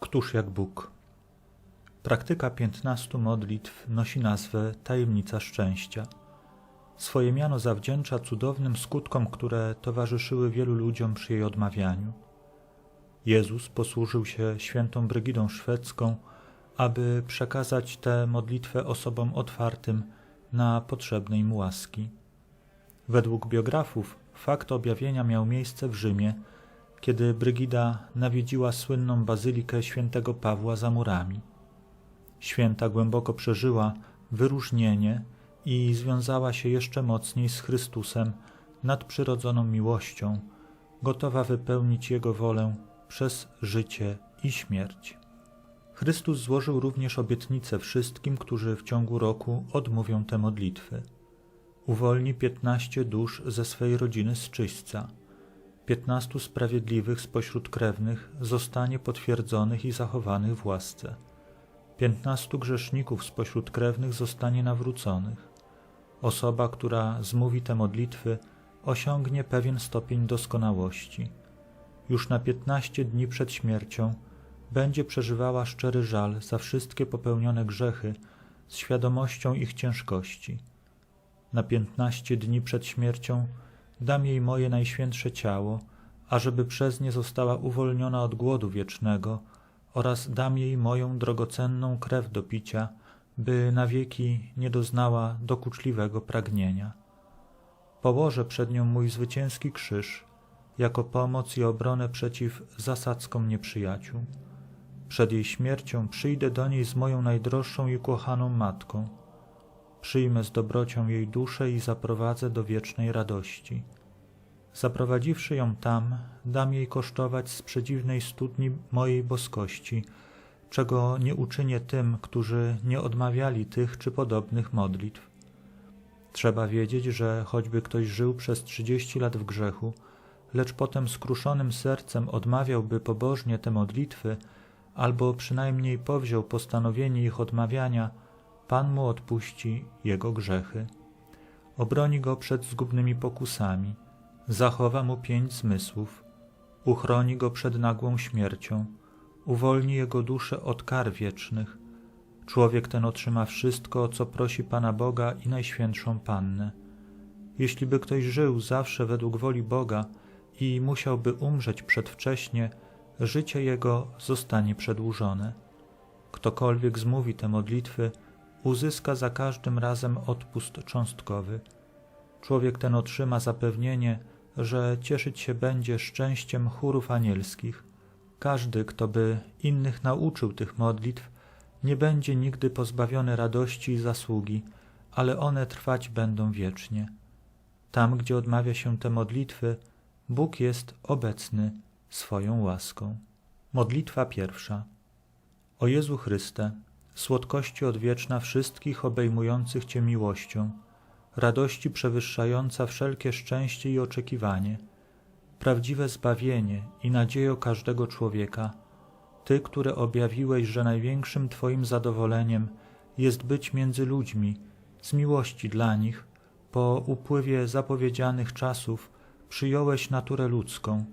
Któż jak Bóg? Praktyka piętnastu modlitw nosi nazwę Tajemnica Szczęścia. Swoje miano zawdzięcza cudownym skutkom, które towarzyszyły wielu ludziom przy jej odmawianiu. Jezus posłużył się świętą Brygidą Szwedzką, aby przekazać tę modlitwę osobom otwartym na potrzebne im łaski. Według biografów fakt objawienia miał miejsce w Rzymie, kiedy Brygida nawiedziła słynną bazylikę świętego Pawła za murami. Święta głęboko przeżyła wyróżnienie i związała się jeszcze mocniej z Chrystusem nadprzyrodzoną miłością, gotowa wypełnić Jego wolę przez życie i śmierć. Chrystus złożył również obietnicę wszystkim, którzy w ciągu roku odmówią te modlitwy. Uwolni piętnaście dusz ze swej rodziny z czyśćca. Piętnastu sprawiedliwych spośród krewnych zostanie potwierdzonych i zachowanych w łasce. Piętnastu grzeszników spośród krewnych zostanie nawróconych. Osoba, która zmówi te modlitwy, osiągnie pewien stopień doskonałości. Już na piętnaście dni przed śmiercią będzie przeżywała szczery żal za wszystkie popełnione grzechy z świadomością ich ciężkości. Na piętnaście dni przed śmiercią dam jej moje najświętsze ciało, ażeby przez nie została uwolniona od głodu wiecznego oraz dam jej moją drogocenną krew do picia, by na wieki nie doznała dokuczliwego pragnienia. Położę przed nią mój zwycięski krzyż, jako pomoc i obronę przeciw zasadzkom nieprzyjaciół. Przed jej śmiercią przyjdę do niej z moją najdroższą i kochaną matką. Przyjmę z dobrocią jej duszę i zaprowadzę do wiecznej radości. Zaprowadziwszy ją tam, dam jej kosztować z przedziwnej studni mojej boskości, czego nie uczynię tym, którzy nie odmawiali tych czy podobnych modlitw. Trzeba wiedzieć, że choćby ktoś żył przez trzydzieści lat w grzechu, lecz potem skruszonym sercem odmawiałby pobożnie te modlitwy, albo przynajmniej powziął postanowienie ich odmawiania, Pan mu odpuści jego grzechy. Obroni go przed zgubnymi pokusami, zachowa mu pięć zmysłów, uchroni go przed nagłą śmiercią, uwolni jego duszę od kar wiecznych. Człowiek ten otrzyma wszystko, o co prosi Pana Boga i Najświętszą Pannę. Jeśli by ktoś żył zawsze według woli Boga i musiałby umrzeć przedwcześnie, życie jego zostanie przedłużone. Ktokolwiek zmówi te modlitwy, uzyska za każdym razem odpust cząstkowy. Człowiek ten otrzyma zapewnienie, że cieszyć się będzie szczęściem chórów anielskich. Każdy, kto by innych nauczył tych modlitw, nie będzie nigdy pozbawiony radości i zasługi, ale one trwać będą wiecznie. Tam, gdzie odmawia się te modlitwy, Bóg jest obecny swoją łaską. Modlitwa pierwsza. O Jezu Chryste, słodkości odwieczna wszystkich obejmujących Cię miłością, radości przewyższająca wszelkie szczęście i oczekiwanie, prawdziwe zbawienie i nadziejo każdego człowieka, Ty, które objawiłeś, że największym Twoim zadowoleniem jest być między ludźmi, z miłości dla nich, po upływie zapowiedzianych czasów przyjąłeś naturę ludzką.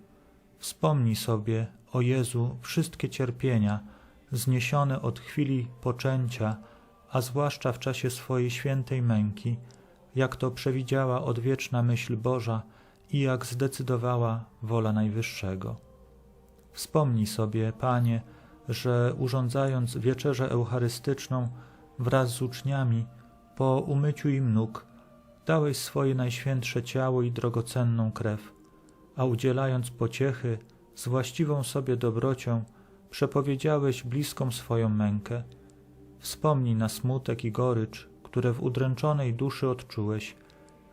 Wspomnij sobie, o Jezu, wszystkie cierpienia zniesione od chwili poczęcia, a zwłaszcza w czasie swojej świętej męki, jak to przewidziała odwieczna myśl Boża i jak zdecydowała wola Najwyższego. Wspomnij sobie, Panie, że urządzając wieczerzę eucharystyczną wraz z uczniami, po umyciu im nóg, dałeś swoje najświętsze ciało i drogocenną krew, a udzielając pociechy z właściwą sobie dobrocią, przepowiedziałeś bliską swoją mękę. Wspomnij na smutek i gorycz, które w udręczonej duszy odczułeś,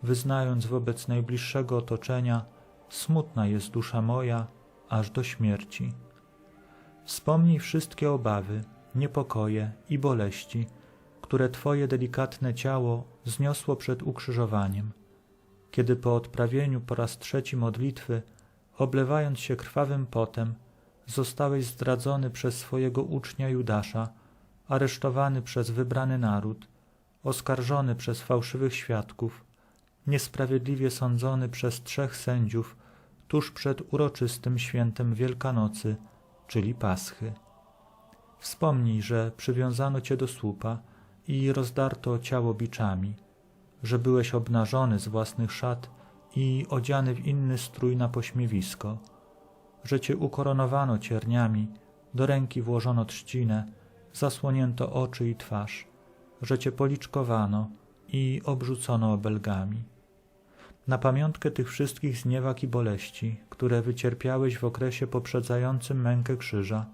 wyznając wobec najbliższego otoczenia, smutna jest dusza moja, aż do śmierci. Wspomnij wszystkie obawy, niepokoje i boleści, które Twoje delikatne ciało zniosło przed ukrzyżowaniem, kiedy po odprawieniu po raz trzeci modlitwy, oblewając się krwawym potem, zostałeś zdradzony przez swojego ucznia Judasza, aresztowany przez wybrany naród, oskarżony przez fałszywych świadków, niesprawiedliwie sądzony przez trzech sędziów tuż przed uroczystym świętem Wielkanocy, czyli Paschy. Wspomnij, że przywiązano cię do słupa i rozdarto ciało biczami, że byłeś obnażony z własnych szat i odziany w inny strój na pośmiewisko, że cię ukoronowano cierniami, do ręki włożono trzcinę, zasłonięto oczy i twarz, że cię policzkowano i obrzucono obelgami. Na pamiątkę tych wszystkich zniewag i boleści, które wycierpiałeś w okresie poprzedzającym mękę krzyża,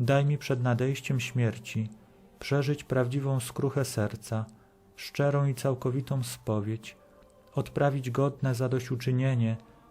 daj mi przed nadejściem śmierci przeżyć prawdziwą skruchę serca, szczerą i całkowitą spowiedź, odprawić godne zadośćuczynienie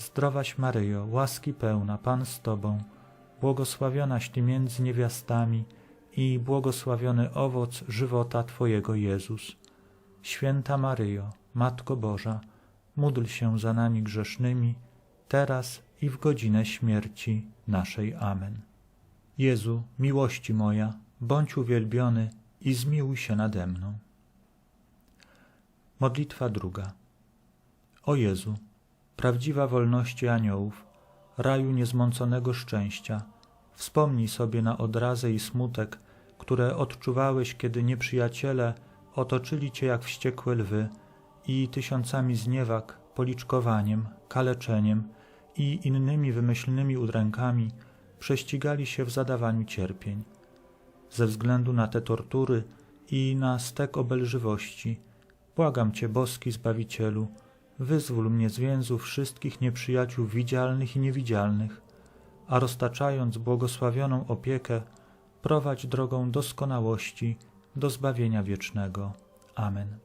Zdrowaś Maryjo, łaski pełna, Pan z Tobą, błogosławionaś Ty między niewiastami i błogosławiony owoc żywota Twojego Jezus. Święta Maryjo, Matko Boża, módl się za nami grzesznymi, teraz i w godzinę śmierci naszej. Amen. Jezu, miłości moja, bądź uwielbiony i zmiłuj się nade mną. Modlitwa druga. O Jezu, prawdziwa wolności aniołów, raju niezmąconego szczęścia, wspomnij sobie na odrazę i smutek, które odczuwałeś, kiedy nieprzyjaciele otoczyli cię jak wściekłe lwy i tysiącami zniewag, policzkowaniem, kaleczeniem i innymi wymyślnymi udrękami prześcigali się w zadawaniu cierpień. Ze względu na te tortury i na stek obelżywości, błagam Cię, boski Zbawicielu, wyzwól mnie z więzów wszystkich nieprzyjaciół widzialnych i niewidzialnych, a roztaczając błogosławioną opiekę, prowadź drogą doskonałości do zbawienia wiecznego. Amen.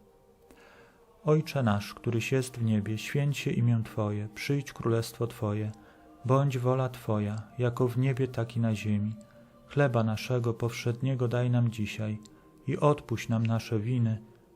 Ojcze nasz, któryś jest w niebie, święć się imię Twoje, przyjdź królestwo Twoje, bądź wola Twoja, jako w niebie, tak i na ziemi. Chleba naszego powszedniego daj nam dzisiaj i odpuść nam nasze winy,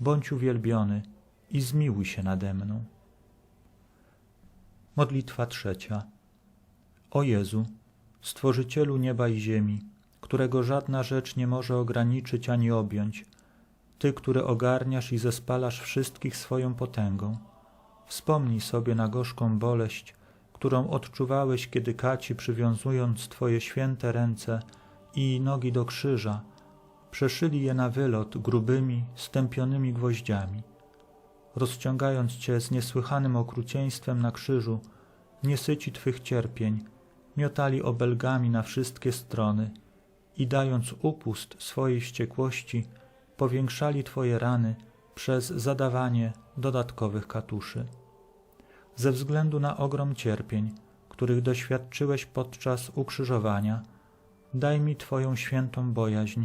bądź uwielbiony i zmiłuj się nade mną. Modlitwa trzecia. O Jezu, Stworzycielu nieba i ziemi, którego żadna rzecz nie może ograniczyć ani objąć, Ty, który ogarniasz i zespalasz wszystkich swoją potęgą, wspomnij sobie na gorzką boleść, którą odczuwałeś, kiedy kaci, przywiązując Twoje święte ręce i nogi do krzyża, przeszyli je na wylot grubymi, stępionymi gwoździami. Rozciągając Cię z niesłychanym okrucieństwem na krzyżu, niesyci Twych cierpień, miotali obelgami na wszystkie strony i dając upust swojej wściekłości, powiększali Twoje rany przez zadawanie dodatkowych katuszy. Ze względu na ogrom cierpień, których doświadczyłeś podczas ukrzyżowania, daj mi Twoją świętą bojaźń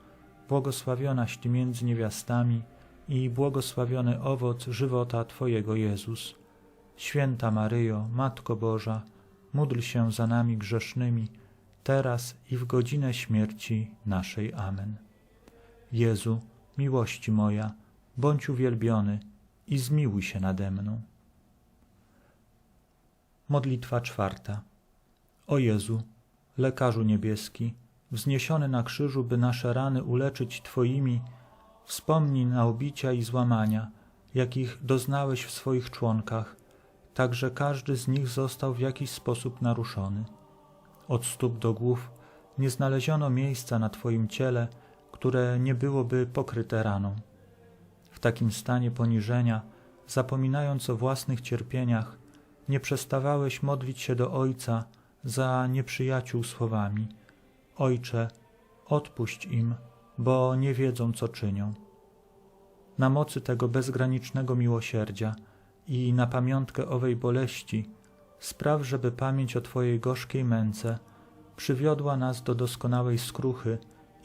błogosławionaś Ty między niewiastami i błogosławiony owoc żywota Twojego Jezus. Święta Maryjo, Matko Boża, módl się za nami grzesznymi, teraz i w godzinę śmierci naszej. Amen. Jezu, miłości moja, bądź uwielbiony i zmiłuj się nade mną. Modlitwa czwarta. O Jezu, lekarzu niebieski, wzniesiony na krzyżu, by nasze rany uleczyć Twoimi, wspomnij na obicia i złamania, jakich doznałeś w swoich członkach, tak że każdy z nich został w jakiś sposób naruszony. Od stóp do głów nie znaleziono miejsca na Twoim ciele, które nie byłoby pokryte raną. W takim stanie poniżenia, zapominając o własnych cierpieniach, nie przestawałeś modlić się do Ojca za nieprzyjaciół słowami: Ojcze, odpuść im, bo nie wiedzą, co czynią. Na mocy tego bezgranicznego miłosierdzia i na pamiątkę owej boleści spraw, żeby pamięć o Twojej gorzkiej męce przywiodła nas do doskonałej skruchy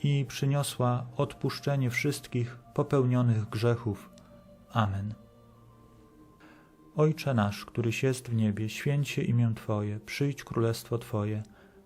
i przyniosła odpuszczenie wszystkich popełnionych grzechów. Amen. Ojcze nasz, któryś jest w niebie, święć się imię Twoje, przyjdź królestwo Twoje,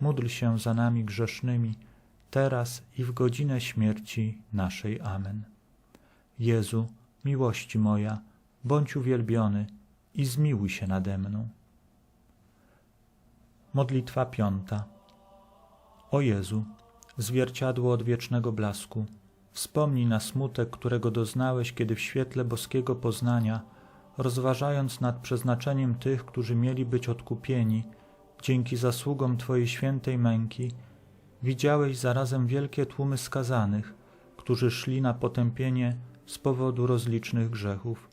módl się za nami grzesznymi, teraz i w godzinę śmierci naszej. Amen. Jezu, miłości moja, bądź uwielbiony i zmiłuj się nade mną. Modlitwa piąta. O Jezu, zwierciadło odwiecznego blasku, wspomnij na smutek, którego doznałeś, kiedy w świetle boskiego poznania, rozważając nad przeznaczeniem tych, którzy mieli być odkupieni, dzięki zasługom Twojej świętej męki, widziałeś zarazem wielkie tłumy skazanych, którzy szli na potępienie z powodu rozlicznych grzechów.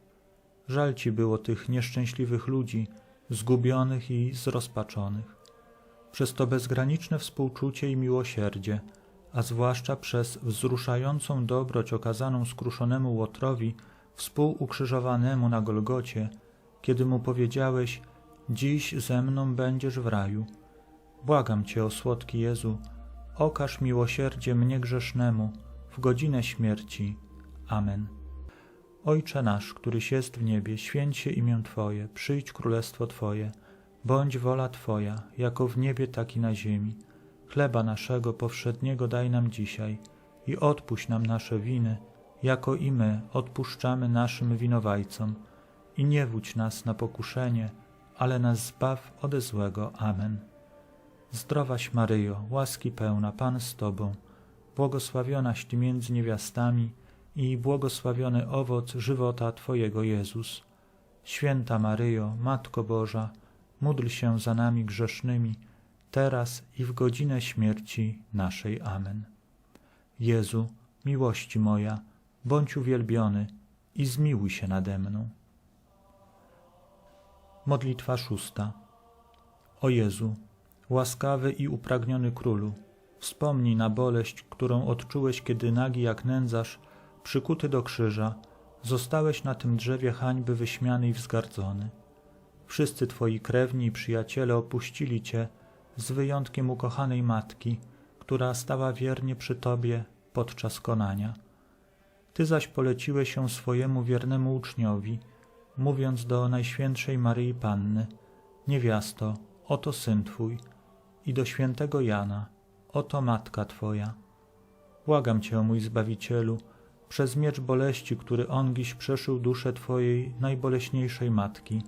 Żal Ci było tych nieszczęśliwych ludzi, zgubionych i zrozpaczonych. Przez to bezgraniczne współczucie i miłosierdzie, a zwłaszcza przez wzruszającą dobroć okazaną skruszonemu Łotrowi, współukrzyżowanemu na Golgocie, kiedy mu powiedziałeś, dziś ze mną będziesz w raju. Błagam Cię, o słodki Jezu, okaż miłosierdzie mnie grzesznemu w godzinę śmierci. Amen. Ojcze nasz, któryś jest w niebie, święć się imię Twoje, przyjdź królestwo Twoje, bądź wola Twoja, jako w niebie, tak i na ziemi. Chleba naszego powszedniego daj nam dzisiaj i odpuść nam nasze winy, jako i my odpuszczamy naszym winowajcom. I nie wódź nas na pokuszenie, ale nas zbaw ode złego. Amen. Zdrowaś Maryjo, łaski pełna, Pan z Tobą, błogosławionaś Ty między niewiastami i błogosławiony owoc żywota Twojego Jezus. Święta Maryjo, Matko Boża, módl się za nami grzesznymi, teraz i w godzinę śmierci naszej. Amen. Jezu, miłości moja, bądź uwielbiony i zmiłuj się nade mną. Modlitwa szósta. O Jezu, łaskawy i upragniony Królu, wspomnij na boleść, którą odczułeś, kiedy nagi jak nędzarz, przykuty do krzyża, zostałeś na tym drzewie hańby wyśmiany i wzgardzony. Wszyscy Twoi krewni i przyjaciele opuścili Cię, z wyjątkiem ukochanej matki, która stała wiernie przy Tobie podczas konania. Ty zaś poleciłeś się swojemu wiernemu uczniowi, mówiąc do Najświętszej Maryi Panny, niewiasto, oto syn Twój, i do świętego Jana, oto matka Twoja. Błagam Cię, mój Zbawicielu, przez miecz boleści, który ongiś przeszył duszę Twojej najboleśniejszej matki,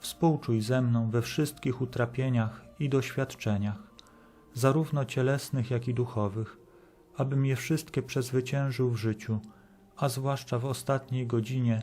współczuj ze mną we wszystkich utrapieniach i doświadczeniach, zarówno cielesnych, jak i duchowych, abym je wszystkie przezwyciężył w życiu, a zwłaszcza w ostatniej godzinie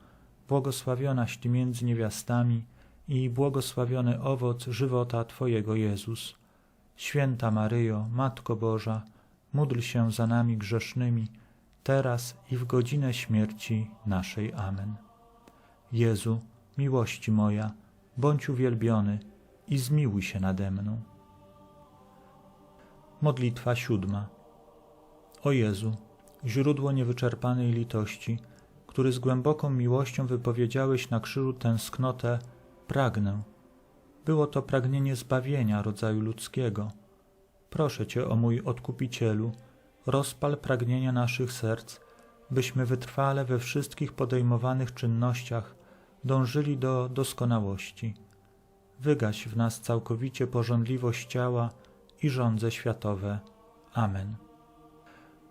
błogosławionaś Ty między niewiastami i błogosławiony owoc żywota Twojego Jezus. Święta Maryjo, Matko Boża, módl się za nami grzesznymi, teraz i w godzinę śmierci naszej. Amen. Jezu, miłości moja, bądź uwielbiony i zmiłuj się nade mną. Modlitwa siódma. O Jezu, źródło niewyczerpanej litości, który z głęboką miłością wypowiedziałeś na krzyżu tęsknotę, pragnę. Było to pragnienie zbawienia rodzaju ludzkiego. Proszę Cię o mój Odkupicielu, rozpal pragnienia naszych serc, byśmy wytrwale we wszystkich podejmowanych czynnościach dążyli do doskonałości. Wygaś w nas całkowicie pożądliwość ciała i żądze światowe. Amen.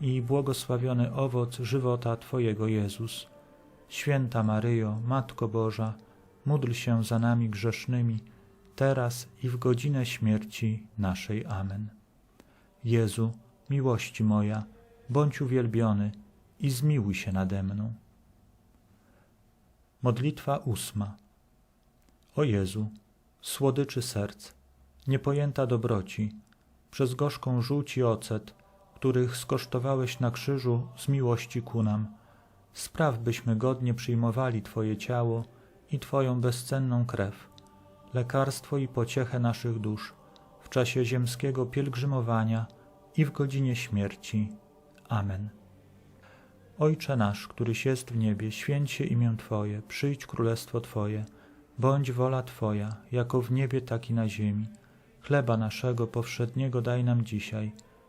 i błogosławiony owoc żywota Twojego Jezus. Święta Maryjo, Matko Boża, módl się za nami grzesznymi, teraz i w godzinę śmierci naszej. Amen. Jezu, miłości moja, bądź uwielbiony i zmiłuj się nade mną. Modlitwa ósma. O Jezu, słodyczy serc, niepojęta dobroci, przez gorzką żółć i ocet, których skosztowałeś na krzyżu z miłości ku nam, spraw byśmy godnie przyjmowali Twoje ciało i Twoją bezcenną krew, lekarstwo i pociechę naszych dusz w czasie ziemskiego pielgrzymowania i w godzinie śmierci. Amen. Ojcze nasz, któryś jest w niebie, święć się imię Twoje, przyjdź królestwo Twoje, bądź wola Twoja, jako w niebie, tak i na ziemi. Chleba naszego powszedniego daj nam dzisiaj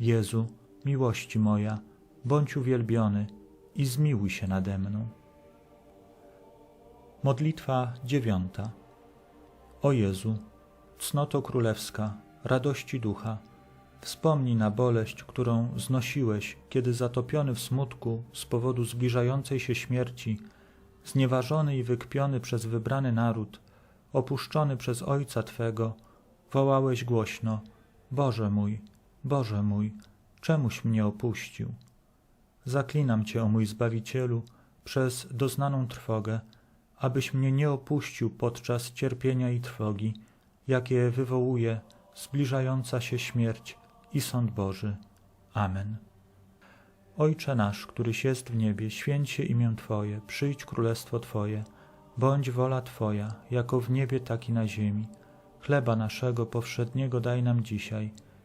Jezu, miłości moja, bądź uwielbiony i zmiłuj się nade mną. Modlitwa dziewiąta. O Jezu, cnoto królewska, radości ducha, wspomnij na boleść, którą znosiłeś, kiedy zatopiony w smutku z powodu zbliżającej się śmierci, znieważony i wykpiony przez wybrany naród, opuszczony przez Ojca Twego, wołałeś głośno: Boże mój, Boże mój, czemuś mnie opuścił? Zaklinam Cię, o mój Zbawicielu, przez doznaną trwogę, abyś mnie nie opuścił podczas cierpienia i trwogi, jakie wywołuje zbliżająca się śmierć i sąd Boży. Amen. Ojcze nasz, któryś jest w niebie, święć się imię Twoje, przyjdź królestwo Twoje, bądź wola Twoja, jako w niebie, tak i na ziemi. Chleba naszego powszedniego daj nam dzisiaj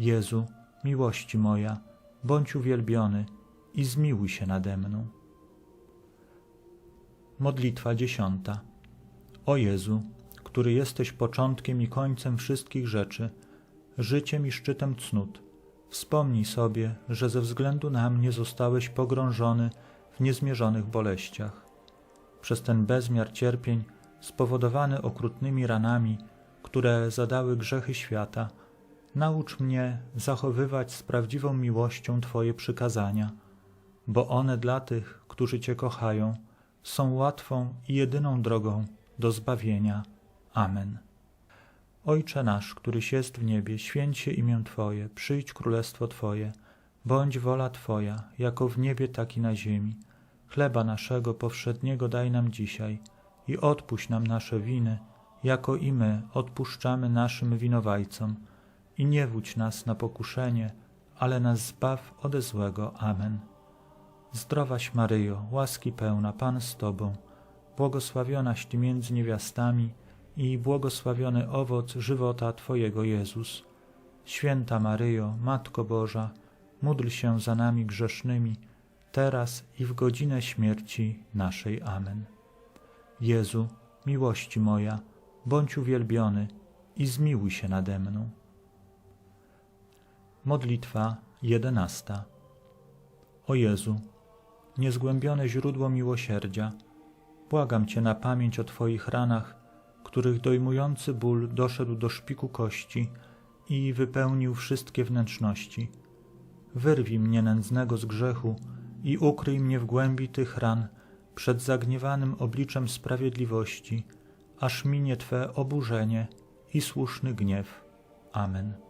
Jezu, miłości moja, bądź uwielbiony i zmiłuj się nade mną. Modlitwa dziesiąta. O Jezu, który jesteś początkiem i końcem wszystkich rzeczy, życiem i szczytem cnót, wspomnij sobie, że ze względu na mnie zostałeś pogrążony w niezmierzonych boleściach. Przez ten bezmiar cierpień, spowodowany okrutnymi ranami, które zadały grzechy świata, naucz mnie zachowywać z prawdziwą miłością Twoje przykazania, bo one dla tych, którzy Cię kochają, są łatwą i jedyną drogą do zbawienia. Amen. Ojcze nasz, któryś jest w niebie, święć się imię Twoje, przyjdź królestwo Twoje, bądź wola Twoja, jako w niebie, tak i na ziemi. Chleba naszego powszedniego daj nam dzisiaj i odpuść nam nasze winy, jako i my odpuszczamy naszym winowajcom. I nie wódź nas na pokuszenie, ale nas zbaw ode złego. Amen. Zdrowaś Maryjo, łaski pełna, Pan z Tobą, błogosławionaś Ty między niewiastami i błogosławiony owoc żywota Twojego Jezus. Święta Maryjo, Matko Boża, módl się za nami grzesznymi, teraz i w godzinę śmierci naszej. Amen. Jezu, miłości moja, bądź uwielbiony i zmiłuj się nade mną. Modlitwa jedenasta. O Jezu, niezgłębione źródło miłosierdzia, błagam Cię na pamięć o Twoich ranach, których dojmujący ból doszedł do szpiku kości i wypełnił wszystkie wnętrzności. Wyrwij mnie nędznego z grzechu i ukryj mnie w głębi tych ran przed zagniewanym obliczem sprawiedliwości, aż minie Twe oburzenie i słuszny gniew. Amen.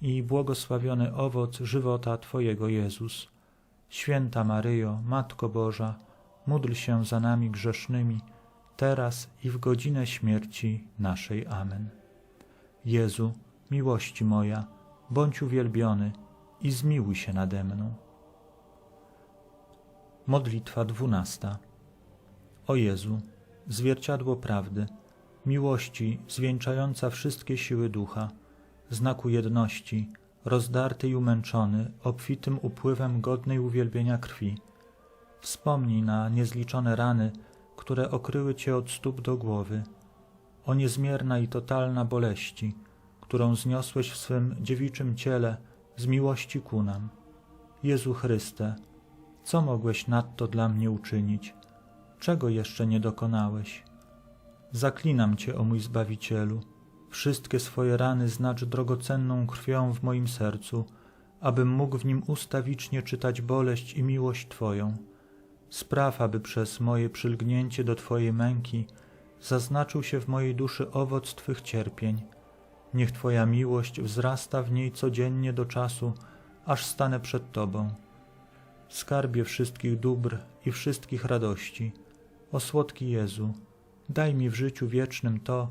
i błogosławiony owoc żywota Twojego Jezus. Święta Maryjo, Matko Boża, módl się za nami grzesznymi, teraz i w godzinę śmierci naszej. Amen. Jezu, miłości moja, bądź uwielbiony i zmiłuj się nade mną. Modlitwa dwunasta. O Jezu, zwierciadło prawdy, miłości zwieńczająca wszystkie siły ducha, znaku jedności, rozdarty i umęczony, obfitym upływem godnej uwielbienia krwi. Wspomnij na niezliczone rany, które okryły Cię od stóp do głowy, o niezmierna i totalna boleści, którą zniosłeś w swym dziewiczym ciele z miłości ku nam. Jezu Chryste, co mogłeś nadto dla mnie uczynić? Czego jeszcze nie dokonałeś? Zaklinam Cię, o mój Zbawicielu, wszystkie swoje rany znacz drogocenną krwią w moim sercu, abym mógł w nim ustawicznie czytać boleść i miłość Twoją. Spraw, aby przez moje przylgnięcie do Twojej męki zaznaczył się w mojej duszy owoc Twych cierpień. Niech Twoja miłość wzrasta w niej codziennie do czasu, aż stanę przed Tobą. Skarbie wszystkich dóbr i wszystkich radości, o słodki Jezu, daj mi w życiu wiecznym to,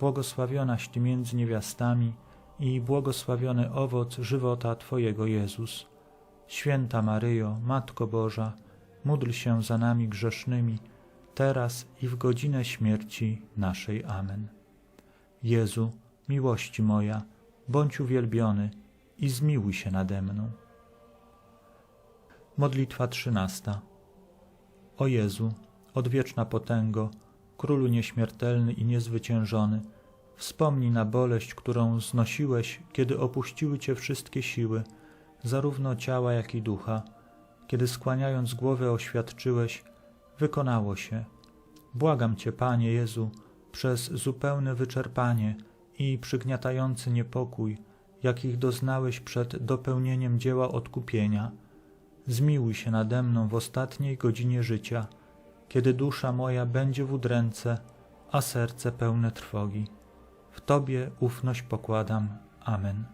błogosławionaś Ty między niewiastami i błogosławiony owoc żywota Twojego Jezus. Święta Maryjo, Matko Boża, módl się za nami grzesznymi, teraz i w godzinę śmierci naszej. Amen. Jezu, miłości moja, bądź uwielbiony i zmiłuj się nade mną. Modlitwa trzynasta. O Jezu, odwieczna potęgo, Królu nieśmiertelny i niezwyciężony, wspomnij na boleść, którą znosiłeś, kiedy opuściły Cię wszystkie siły, zarówno ciała, jak i ducha, kiedy skłaniając głowę oświadczyłeś, wykonało się. Błagam Cię, Panie Jezu, przez zupełne wyczerpanie i przygniatający niepokój, jakich doznałeś przed dopełnieniem dzieła odkupienia, zmiłuj się nade mną w ostatniej godzinie życia, kiedy dusza moja będzie w udręce, a serce pełne trwogi. W Tobie ufność pokładam. Amen.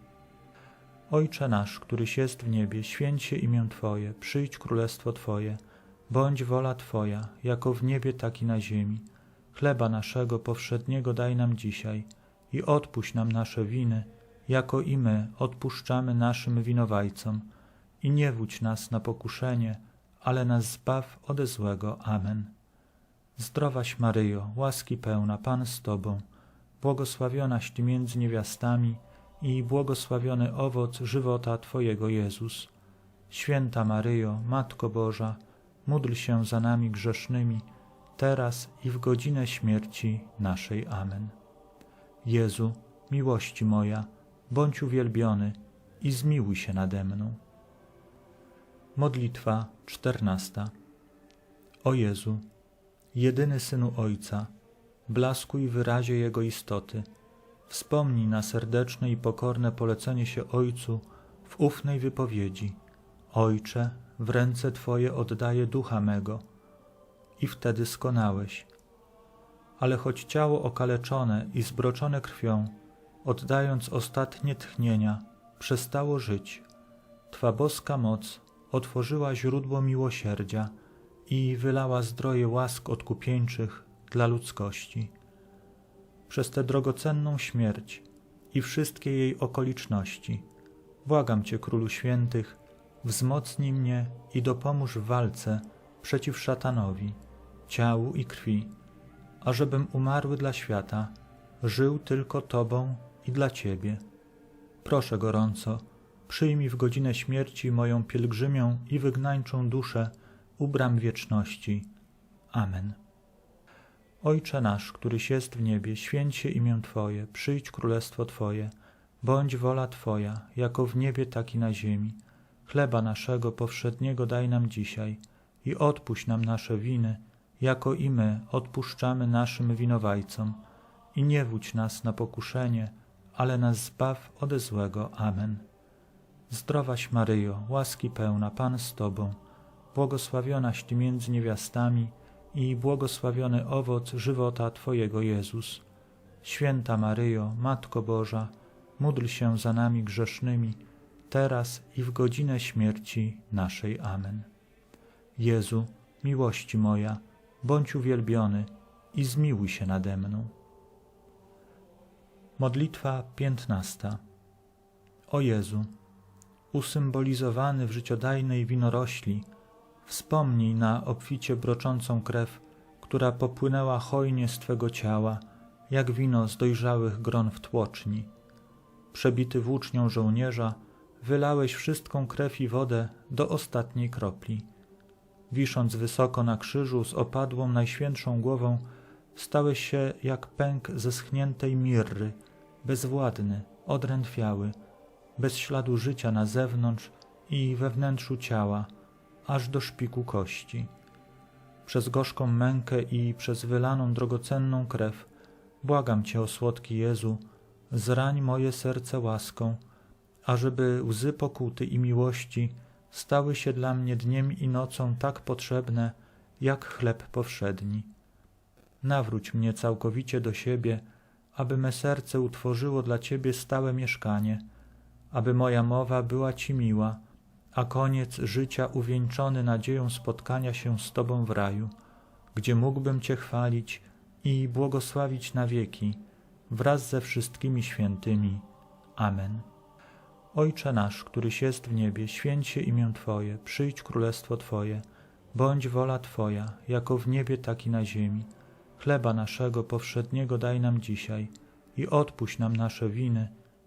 Ojcze nasz, któryś jest w niebie, święć się imię Twoje, przyjdź królestwo Twoje, bądź wola Twoja, jako w niebie, tak i na ziemi. Chleba naszego powszedniego daj nam dzisiaj i odpuść nam nasze winy, jako i my odpuszczamy naszym winowajcom. I nie wódź nas na pokuszenie, ale nas zbaw ode złego. Amen. Zdrowaś Maryjo, łaski pełna, Pan z Tobą, błogosławionaś Ty między niewiastami i błogosławiony owoc żywota Twojego Jezus. Święta Maryjo, Matko Boża, módl się za nami grzesznymi, teraz i w godzinę śmierci naszej. Amen. Jezu, miłości moja, bądź uwielbiony i zmiłuj się nade mną. Modlitwa czternasta. O Jezu, jedyny Synu Ojca, blasku i wyrazie Jego istoty, wspomnij na serdeczne i pokorne polecenie się Ojcu w ufnej wypowiedzi. Ojcze, w ręce Twoje oddaję ducha mego. I wtedy skonałeś. Ale choć ciało okaleczone i zbroczone krwią, oddając ostatnie tchnienia, przestało żyć, Twa boska moc otworzyła źródło miłosierdzia i wylała zdroje łask odkupieńczych dla ludzkości. Przez tę drogocenną śmierć i wszystkie jej okoliczności, błagam Cię, Królu Świętych, wzmocnij mnie i dopomóż w walce przeciw szatanowi, ciału i krwi, ażebym umarły dla świata, żył tylko Tobą i dla Ciebie. Proszę gorąco, przyjmij w godzinę śmierci moją pielgrzymią i wygnańczą duszę u bram wieczności. Amen. Ojcze nasz, któryś jest w niebie, święć się imię Twoje, przyjdź królestwo Twoje, bądź wola Twoja, jako w niebie, tak i na ziemi. Chleba naszego powszedniego daj nam dzisiaj i odpuść nam nasze winy, jako i my odpuszczamy naszym winowajcom. I nie wódź nas na pokuszenie, ale nas zbaw ode złego. Amen. Zdrowaś Maryjo, łaski pełna, Pan z Tobą, błogosławionaś Ty między niewiastami i błogosławiony owoc żywota Twojego Jezus. Święta Maryjo, Matko Boża, módl się za nami grzesznymi, teraz i w godzinę śmierci naszej. Amen. Jezu, miłości moja, bądź uwielbiony i zmiłuj się nade mną. Modlitwa piętnasta. O Jezu, usymbolizowany w życiodajnej winorośli, wspomnij na obficie broczącą krew, która popłynęła hojnie z Twego ciała, jak wino z dojrzałych gron w tłoczni. Przebity włócznią żołnierza, wylałeś wszystką krew i wodę do ostatniej kropli. Wisząc wysoko na krzyżu z opadłą najświętszą głową, stałeś się jak pęk ze schniętej mirry, bezwładny, odrętwiały, bez śladu życia na zewnątrz i we wnętrzu ciała, aż do szpiku kości. Przez gorzką mękę i przez wylaną drogocenną krew, błagam Cię o słodki Jezu, zrań moje serce łaską, ażeby łzy pokuty i miłości stały się dla mnie dniem i nocą tak potrzebne, jak chleb powszedni. Nawróć mnie całkowicie do siebie, aby me serce utworzyło dla Ciebie stałe mieszkanie, aby moja mowa była Ci miła, a koniec życia uwieńczony nadzieją spotkania się z Tobą w raju, gdzie mógłbym Cię chwalić i błogosławić na wieki, wraz ze wszystkimi świętymi. Amen. Ojcze nasz, któryś jest w niebie, święć się imię Twoje, przyjdź królestwo Twoje, bądź wola Twoja, jako w niebie, tak i na ziemi. Chleba naszego powszedniego daj nam dzisiaj i odpuść nam nasze winy,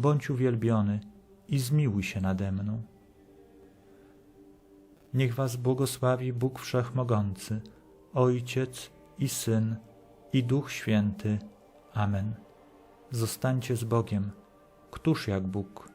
bądź uwielbiony i zmiłuj się nade mną. Niech Was błogosławi Bóg Wszechmogący, Ojciec i Syn i Duch Święty. Amen. Zostańcie z Bogiem. Któż jak Bóg?